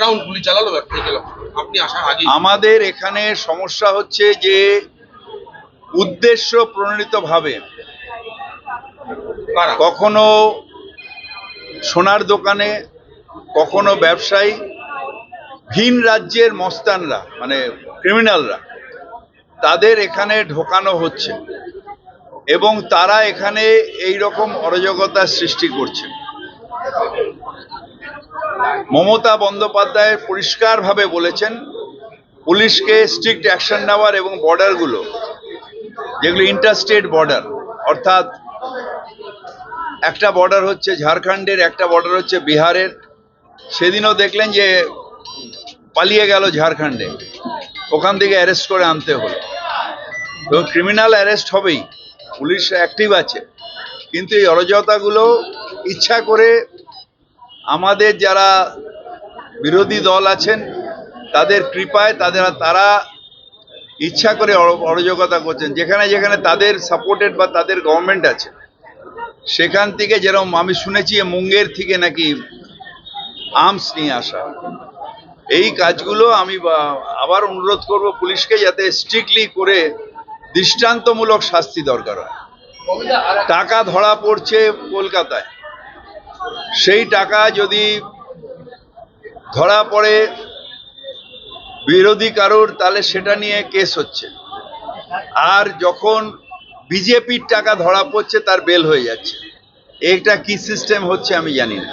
Round গুলি চালালো আপনি আসার আগে আমাদের এখানে সমস্যা হচ্ছে যে উদ্দেশ্য প্রণোদিতভাবে কারা? কখনো সোনার দোকানে কখনো ব্যবসায়ী ভিন রাজ্যের মস্তানরা মানে ক্রিমিনালরা তাদের এখানে ঢোকানো হচ্ছে এবং তারা এখানে এই রকম অরাজকতার সৃষ্টি করছে। মমতা বন্দ্যোপাধ্যায় পরিষ্কারভাবে বলেছেন, পুলিশকে স্ট্রিক্ট অ্যাকশন নেওয়ার এবং বর্ডারগুলো, যেগুলো ইন্টারস্টেট বর্ডার অর্থাৎ একটা বর্ডার হচ্ছে ঝাড়খণ্ডের, একটা বর্ডার হচ্ছে বিহারের। সেদিনও দেখলেন যে পালিয়ে গেল ঝাড়খণ্ডে। ওখান থেকে অ্যারেস্ট করে আনতে হলো। এবং ক্রিমিনাল অ্যারেস্ট হবেই। পুলিশ অ্যাক্টিভ আছে। কিন্তু এই অরাজকতাগুলো ইচ্ছা করে আমাদের যারা বিরোধী দল আছেন, তাদের কৃপায় তাদের তারা ইচ্ছা করে অর- অরাজকতা করছেন। যেখানে যেখানে তাদের সাপোর্টেড বা তাদের গভর্নমেন্ট আছে, সেখান থেকে যেরকম আমি শুনেছি মুঙ্গের থেকে নাকি আর্মস নিয়ে আসা। এই কাজগুলো আমি আবার অনুরোধ করব পুলিশকে যাতে স্ট্রিক্টলি করে দৃষ্টান্তমূলক শাস্তি দরকার হয়। টাকা ধরা পড়ছে কলকাতায়। সেই টাকা যদি ধরা পড়ে বিরোধী কারোর, তাহলে সেটা নিয়ে কেস হচ্ছে। আর যখন বিজেপির টাকা ধরা পড়ছে, তার বেল হয়ে যাচ্ছে। এটা কি সিস্টেম হচ্ছে আমি জানি না।